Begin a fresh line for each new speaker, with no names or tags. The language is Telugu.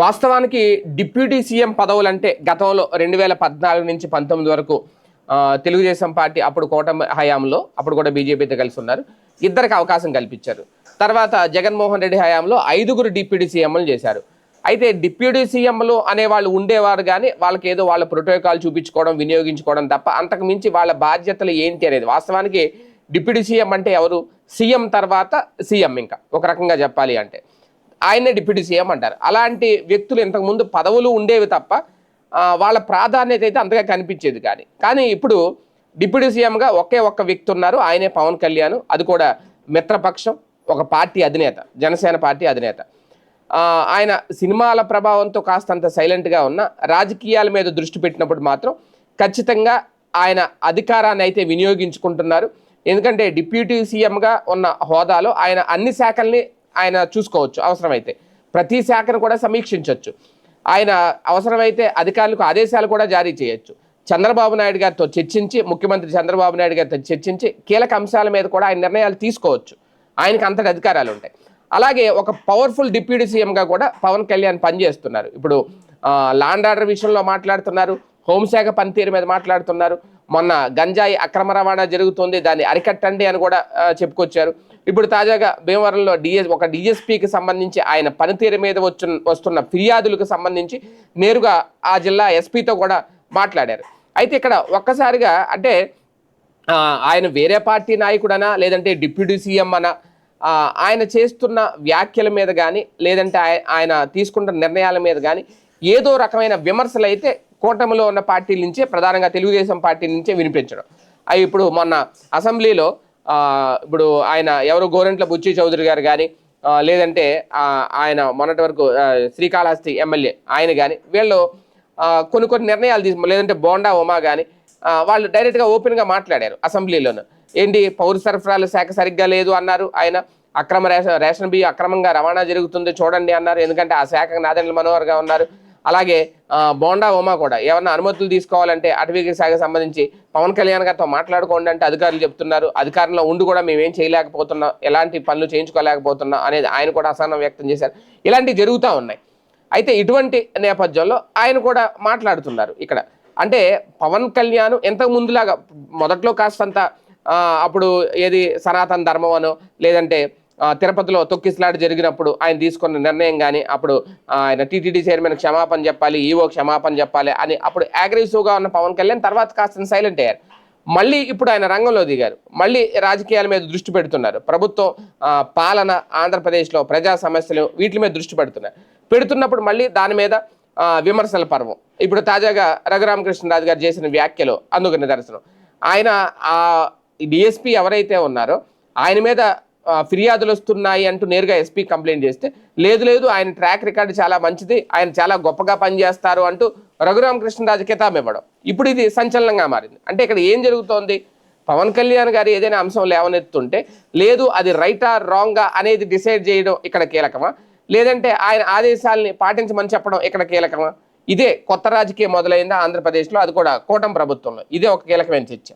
వాస్తవానికి డిప్యూటీ సీఎం పదవులు అంటే గతంలో రెండు వేల పద్నాలుగు నుంచి పంతొమ్మిది వరకు తెలుగుదేశం పార్టీ అప్పుడు కూటమి హయాంలో అప్పుడు కూడా బీజేపీతో కలిసి ఉన్నారు. ఇద్దరికి అవకాశం కల్పించారు. తర్వాత జగన్మోహన్ రెడ్డి హయాంలో ఐదుగురు డిప్యూటీ సీఎంలు చేశారు. అయితే డిప్యూటీ సీఎంలు అనేవాళ్ళు ఉండేవారు కానీ వాళ్ళకి ఏదో వాళ్ళ ప్రోటోకాల్ చూపించుకోవడం వినియోగించుకోవడం తప్ప అంతకు మించి వాళ్ళ బాధ్యతలు ఏంటి అనేది వాస్తవానికి డిప్యూటీ సీఎం అంటే ఎవరు? సీఎం తర్వాత సీఎం ఇంకా. ఒక రకంగా చెప్పాలి అంటే. ఆయనే డిప్యూటీ సీఎం అంటారు. అలాంటి వ్యక్తులు ఇంతకుముందు పదవులు ఉండేవి తప్ప వాళ్ళ ప్రాధాన్యత అయితే అంతగా కనిపించేది కానీ. కానీ ఇప్పుడు డిప్యూటీ సీఎంగా ఒకే ఒక్క వ్యక్తి ఉన్నారు ఆయనే పవన్ కళ్యాణ్. అది కూడా మిత్రపక్షం ఒక పార్టీ అధినేత జనసేన పార్టీ అధినేత. ఆయన సినిమాల ప్రభావంతో కాస్తంత సైలెంట్గా ఉన్న రాజకీయాల మీద దృష్టి పెట్టినప్పుడు మాత్రం ఖచ్చితంగా ఆయన అధికారాన్ని అయితే వినియోగించుకుంటున్నారు. ఎందుకంటే డిప్యూటీ సీఎంగా ఉన్న హోదాలో ఆయన అన్ని శాఖల్ని ఆయన చూసుకోవచ్చు అవసరమైతే. ప్రతి శాఖను కూడా సమీక్షించవచ్చు ఆయన అవసరమైతే అధికారులకు ఆదేశాలు కూడా జారీ చేయొచ్చు. చంద్రబాబు నాయుడు గారితో చర్చించి ముఖ్యమంత్రి చంద్రబాబు నాయుడు గారితో చర్చించి కీలక అంశాల మీద కూడా ఆయన నిర్ణయాలు తీసుకోవచ్చు. ఆయనకు అంతటి అధికారాలు ఉంటాయి. అలాగే ఒక పవర్ఫుల్ డిప్యూటీ సీఎంగా కూడా పవన్ కళ్యాణ్ పనిచేస్తున్నారు. ఇప్పుడు లాండ్ ఆర్డర్ విషయంలో మాట్లాడుతున్నారు. హోంశాఖ పనితీరు మీద మాట్లాడుతున్నారు. మొన్న గంజాయి అక్రమ రవాణా జరుగుతుంది దాన్ని అరికట్టండి అని కూడా చెప్పుకొచ్చారు. ఇప్పుడు తాజాగా భీమవరంలో డిఎస్ ఒక డిఎస్పీకి సంబంధించి ఆయన పనితీరు మీద వచ్చు వస్తున్న ఫిర్యాదులకు సంబంధించి నేరుగా ఆ జిల్లా ఎస్పీతో కూడా మాట్లాడారు. అయితే ఇక్కడ ఒక్కసారిగా అంటే ఆయన వేరే పార్టీ నాయకుడనా లేదంటే డిప్యూటీ సీఎం అనా ఆయన చేస్తున్న వ్యాఖ్యల మీద కానీ లేదంటే ఆయన తీసుకుంటున్న నిర్ణయాల మీద కానీ ఏదో రకమైన విమర్శలు అయితే కూటమిలో ఉన్న పార్టీల నుంచే ప్రధానంగా తెలుగుదేశం పార్టీ నుంచే వినిపించడం. అవి ఇప్పుడు మొన్న అసెంబ్లీలో ఇప్పుడు ఆయన ఎవరు గోరంట్ల బుచ్చి చౌదరి గారు కానీ లేదంటే ఆయన మొన్నటి వరకు శ్రీకాళహస్తి ఎమ్మెల్యే ఆయన కానీ వీళ్ళు కొన్ని కొన్ని నిర్ణయాలు తీసుకు లేదంటే బోండా ఉమా కానీ వాళ్ళు డైరెక్ట్గా ఓపెన్గా మాట్లాడారు అసెంబ్లీలోను. ఏంటి పౌర సరఫరాల శాఖ సరిగ్గా లేదు అన్నారు ఆయన. అక్రమ రేషన్ రేషన్ బియ్యం అక్రమంగా రవాణా జరుగుతుంది చూడండి అన్నారు. ఎందుకంటే ఆ శాఖకు నాదెండ్ల మనోహర్గా ఉన్నారు. అలాగే బోండా ఉమా కూడా. ఏమన్నా అనుమతులు తీసుకోవాలంటే అటవీ శాఖకు సంబంధించి పవన్ కళ్యాణ్ గారితో మాట్లాడుకోండి అంటే అధికారులు చెప్తున్నారు. అధికారంలో ఉండి కూడా మేమేం చేయలేకపోతున్నాం ఎలాంటి పనులు చేయించుకోలేకపోతున్నాం అనేది ఆయన కూడా అసహనం వ్యక్తం చేశారు. ఇలాంటివి జరుగుతూ ఉన్నాయి. అయితే ఇటువంటి నేపథ్యంలో ఆయన కూడా మాట్లాడుతున్నారు ఇక్కడ. అంటే పవన్ కళ్యాణ్ ఇంతకు ముందులాగా మొదట్లో కాస్తంత అప్పుడు ఏది సనాతన ధర్మం అనో లేదంటే తిరుపతిలో తొక్కిసలాట జరిగినప్పుడు ఆయన తీసుకున్న నిర్ణయం కానీ అప్పుడు ఆయన టీటీడీ చైర్మన్ క్షమాపణ చెప్పాలి ఈవో క్షమాపణ చెప్పాలి అని అప్పుడు అగ్రెసివ్గా ఉన్న పవన్ కళ్యాణ్ తర్వాత కాస్త సైలెంట్ అయ్యారు. మళ్ళీ ఇప్పుడు ఆయన రంగంలో దిగారు. మళ్ళీ రాజకీయాల మీద దృష్టి పెడుతున్నారు. ప్రభుత్వం పాలన ఆంధ్రప్రదేశ్లో ప్రజా సమస్యలు వీటి మీద దృష్టి పెడుతున్నారు. పెడుతున్నప్పుడు మళ్ళీ దాని మీద విమర్శల పర్వం. ఇప్పుడు తాజాగా రఘురామకృష్ణరాజు గారు చేసిన వ్యాఖ్యలు అందుకు నిదర్శనం. ఆయన ఆ డిఎస్పీ ఎవరైతే ఉన్నారో ఆయన మీద ఫిర్యాదులు వస్తున్నాయి అంటూ నేరుగా ఎస్పీ కంప్లైంట్ చేస్తే లేదు లేదు ఆయన ట్రాక్ రికార్డు చాలా మంచిది ఆయన చాలా గొప్పగా పనిచేస్తారు అంటూ రఘురామకృష్ణరాజు కితాబ్ ఇవ్వడం. ఇప్పుడు ఇది సంచలనంగా మారింది. అంటే ఇక్కడ ఏం జరుగుతోంది? పవన్ కళ్యాణ్ గారు ఏదైనా అంశం లేవనెత్తుంటే లేదు అది రైటా రాంగా అనేది డిసైడ్ చేయడం ఇక్కడ కీలకమా? లేదంటే ఆయన ఆదేశాలని పాటించమని చెప్పడం ఇక్కడ కీలకమా? ఇదే కొత్త రాజకీయం మొదలైందా ఆంధ్రప్రదేశ్లో? అది కూడా కూటమి ప్రభుత్వంలో. ఇదే ఒక కీలకమైన చర్చ.